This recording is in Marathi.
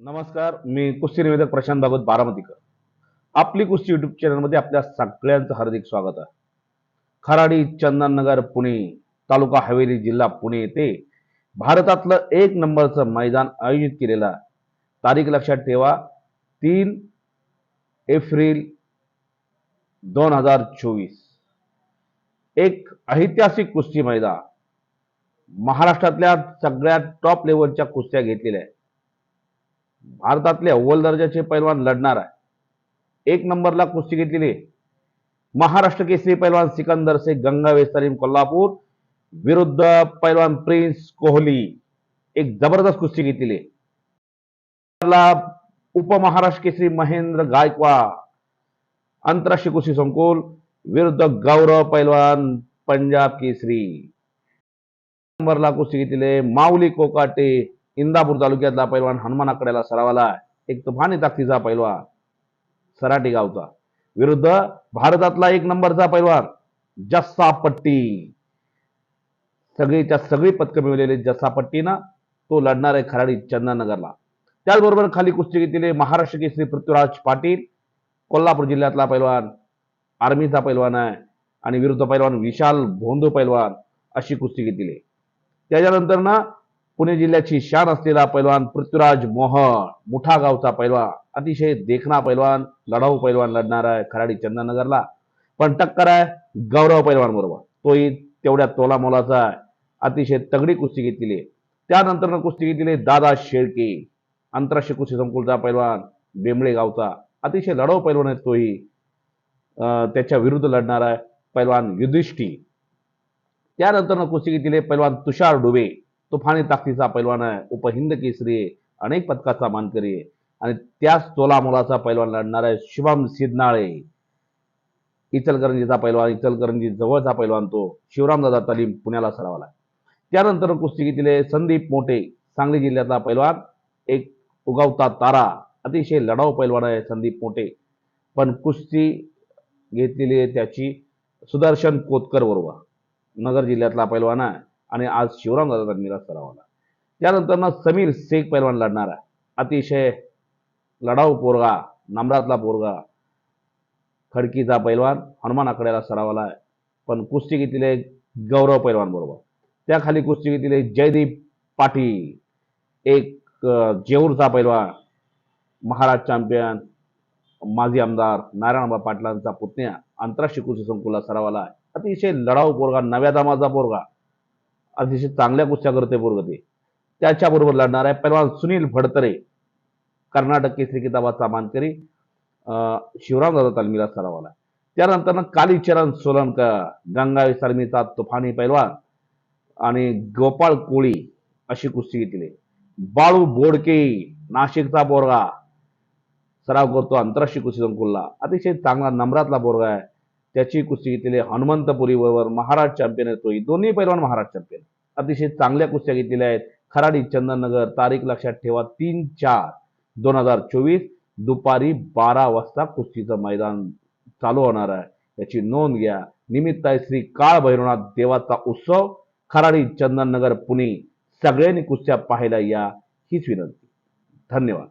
नमस्कार मी कुस्ती निवेदक प्रशांत भागवत बारामतीकर. आपली कुस्ती युट्यूब चॅनलमध्ये आपल्या सगळ्यांचं हार्दिक स्वागत आहे. खराडी चंदननगर पुणे तालुका हवेली जिल्हा पुणे येथे भारतातलं एक नंबरचं मैदान आयोजित केलेलं आहे. तारीख लक्षात ठेवा तीन एप्रिल दोन हजार चोवीस. एक ऐतिहासिक कुस्ती मैदान. महाराष्ट्रातल्या सगळ्यात टॉप लेवलच्या कुस्त्या घेतलेल्या आहेत. भारतातले अव्वल दर्जाचे पैलवान लढणार आहे. एक नंबरला कुस्ती घेतलेली महाराष्ट्र केसरी पैलवान सिकंदर से गंगावे सलीम कोल्हापूर विरुद्ध पैलवान प्रिन्स कोहली. एक जबरदस्त कुस्ती घेतलेली उपमहाराष्ट्र केसरी महेंद्र गायकवाड आंतरराष्ट्रीय कुस्ती संकुल विरुद्ध गौरव पैलवान पंजाब केसरी. नंबरला कुस्ती घेतलेले माऊली कोकाटे इंदापूर तालुक्यातला पैलवान हनुमान आकड्याला सरावाला एक तुफानी ताकदीचा पैलवान सराटी गावचा. विरुद्ध भारतातला एक नंबरचा पैलवान जस्सापट्टी. सगळीच्या सगळी पदकं मिळवलेले जस्सापट्टीनं तो लढणार आहे खराडी चंदननगरला. त्याचबरोबर खाली कुस्ती घेतलेले महाराष्ट्र केसरी पृथ्वीराज पाटील कोल्हापूर जिल्ह्यातला पैलवान आर्मीचा पैलवान आहे आणि विरुद्ध पैलवान विशाल भोंदू पैलवान अशी कुस्ती घेतली त्याच्यानंतर ना पुणे जिल्ह्याची शान असलेला पैलवान पृथ्वीराज मोहन मुठा गावचा पैलवान अतिशय देखणा पैलवान लढाऊ पैलवान लढणार आहे खराडी चंदननगरला. पण टक्कर आहे गौरव पैलवान बरोबर. तोही तेवढ्या तोला मोलाचा आहे. अतिशय तगडी कुस्ती घेतलेली आहे. त्यानंतर कुस्ती घेतलेली आहे दादा शेळके. आंतरराष्ट्रीय कुस्ती संकुलचा पैलवान बेंबळे गावचा. अतिशय लढाऊ पैलवान आहे तोही. अं, त्याच्या विरुद्ध लढणार आहे पैलवान युधिष्ठी त्यानंतर कुस्ती घेतलेली आहे पैलवान तुषार डुबे. तुफानी ताकदीचा पैलवान आहे. उपहिंद केसरी अनेक पदकाचा मानकरी आहे. आणि त्याच तोला मोलाचा पैलवान लढणार आहे शुभम सिदनाळे इचलकरंजीचा पैलवान इचलकरंजी जवळचा पैलवान तो शिवरामदादा तालीम पुण्याला सरावला त्यानंतर कुस्ती संदीप मोठे सांगली जिल्ह्यातला पैलवान एक उगवता तारा अतिशय लढाऊ पैलवान आहे संदीप मोठे. पण कुस्ती घेतलेली आहे त्याची सुदर्शन कोतकर बरोबर नगर जिल्ह्यातला पैलवान आहे. आणि आज शिवराम दादा तन्मीला सरावाला. त्यानंतर ना समीर शेख पैलवान लढणार आहे. अतिशय लढाऊ पोरगा नम्रातला पोरगा खडकीचा पैलवान हनुमान आकड्याला सरावाला आहे. पण कुस्ती घेतलेली गौरव पैलवान बरोबर. त्याखाली कुस्ती घेतलेली जयदीप पाटील एक जेऊरचा पैलवान महाराज चॅम्पियन माजी आमदार नारायणबा पाटलांचा पुतण्या आंतरराष्ट्रीय कुस्ती संकुला सरावाला आहे. अतिशय लढाऊ पोरगा नव्या दामाचा पोरगा. अतिशय चांगल्या कुस्त्या करते पोरग ते. त्याच्याबरोबर लढणार आहे पैलवान सुनील फडतरे कर्नाटक केसरी किताबाचा मानकरी अं, शिवरामदादा तालमीला सरावाला. त्यानंतर ना कालीचरण सोलनकर गंगावी सलमीचा तुफानी पैलवान आणि गोपाळ कोळी अशी कुस्ती घेतली बाळू बोडके नाशिकचा पोरगा. सराव करतो आंतरराष्ट्रीय कुस्ती संकुलला. अतिशय चांगला नम्रातला बोरगा आहे. त्याची कुस्ती घेतलेली आहे. हनुमंतपुरीबरोबर महाराष्ट्र महाराज चॅम्पियन आहे तोही दोन्ही पैलवान महाराज चॅम्पियन अतिशय चांगल्या कुस्त्या घेतलेल्या आहेत. खराडी चंदननगर तारीख लक्षात ठेवा तीन चार दोन हजार चोवीस दुपारी बारा वाजता कुस्तीचं मैदान चालू होणार आहे. याची नोंद घ्या. निमित्त आहे श्री काळ भैरवनाथ देवाचा उत्सव. खराडी चंदननगर पुणे. सगळ्यांनी कुस्त्या पाहायला या. हीच विनंती. धन्यवाद.